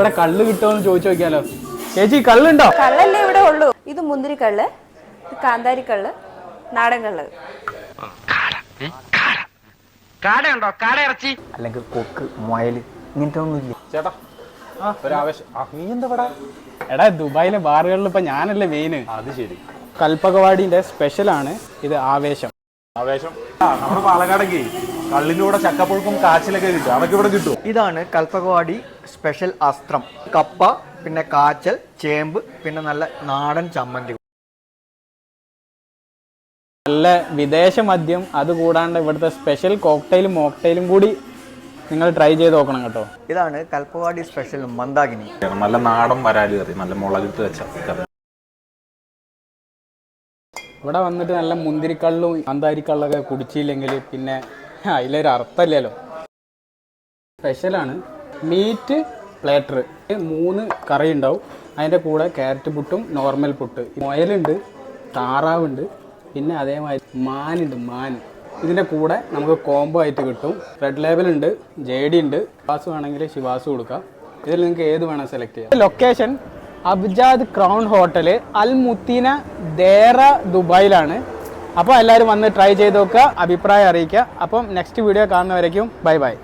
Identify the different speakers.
Speaker 1: ഇവിടെ കള്ള് കിട്ടുമോന്ന് ചോദിച്ചു നോക്കിയാലോ? ചേച്ചി കള്ളുണ്ടോ?
Speaker 2: കള്ളല്ലേ ഇവിടെ ഉള്ളൂ. ഇത് മുന്തിരി കള്ള് ഇത് കാന്താരി കള്ള് നാടൻ കള്ള്.
Speaker 3: കാടയുണ്ടോ? കാട ഇറച്ചി?
Speaker 4: അല്ലെങ്കിൽ കൊക്ക് മുയൽ ഇങ്ങനത്തെ ഒന്നുമില്ല
Speaker 5: ചേട്ടാ ആ നീ എന്താ
Speaker 1: എടാ ദുബായിലെ ബാറുകളിൽ ഇപ്പൊ ഞാനല്ലേ മെയിന്
Speaker 5: അത് ശരി.
Speaker 1: കൽപ്പകവാടിന്റെ സ്പെഷ്യലാണ് ഇത് ആവേശം.
Speaker 5: ആവേശം? നമ്മുടെ പാലക്കാടൊക്കെ. കള്ളിന്റെ കൂടെ ചക്കപ്പുഴുക്കും കാച്ചിലൊക്കെ കിട്ടും. അതൊക്കെ ഇവിടെ കിട്ടും
Speaker 4: ഇതാണ് കൽപ്പകവാടി സ്പെഷ്യൽ അസ്ത്രം. കപ്പ പിന്നെ കാച്ചൽ ചേമ്പ് പിന്നെ നല്ല നാടൻ ചമ്മന്തി.
Speaker 1: നല്ല വിദേശ മദ്യം അത് കൂടാണ്ട് ഇവിടുത്തെ സ്പെഷ്യൽ കോക്ടെയിലും മോക്ടെയിലും കൂടി നിങ്ങൾ ട്രൈ ചെയ്ത് നോക്കണം കേട്ടോ.
Speaker 4: ഇതാണ് കൽപ്പവാടി സ്പെഷ്യൽ മന്ദാകിനി.
Speaker 5: നല്ല നാടൻ വരാൽ കറി നല്ല മുളകിട്ട് വെച്ച കറി.
Speaker 1: ഇവിടെ വന്നിട്ട് നല്ല മുന്തിരിക്കള്ളും അന്താരിക്കള്ളൊക്കെ കുടിച്ചില്ലെങ്കിൽ പിന്നെ അതിലൊരു സ്പെഷ്യലാണ് മീറ്റ് പ്ലേറ്റർ മൂന്ന് കറി ഉണ്ടാവും അതിന്റെ കൂടെ ക്യാരറ്റ് പുട്ടും നോർമൽ പുട്ട്. മുയലുണ്ട് താറാവുണ്ട് പിന്നെ അതേമാതിരി മാനുണ്ട് മാൻ. ഇതിന്റെ കൂടെ നമുക്ക് കോംബോ ആയിട്ട് കിട്ടും. റെഡ് ലേബൽ ഉണ്ട് ജെ ഡി ഉണ്ട്. ശിവാസ് വേണമെങ്കിൽ ശിവാസ് കൊടുക്കാം. ഇതിൽ നിങ്ങൾക്ക് ഏത് വേണം സെലക്ട് ചെയ്യാം. Location Abjad crown hotel Al Muteena Deira ദുബായിലാണ് അപ്പോൾ എല്ലാവരും വന്ന് ട്രൈ ചെയ്ത് നോക്കുക അഭിപ്രായം അറിയിക്കുക. അപ്പം നെക്സ്റ്റ് വീഡിയോ കാണുന്നവരേക്കും ബൈ ബൈ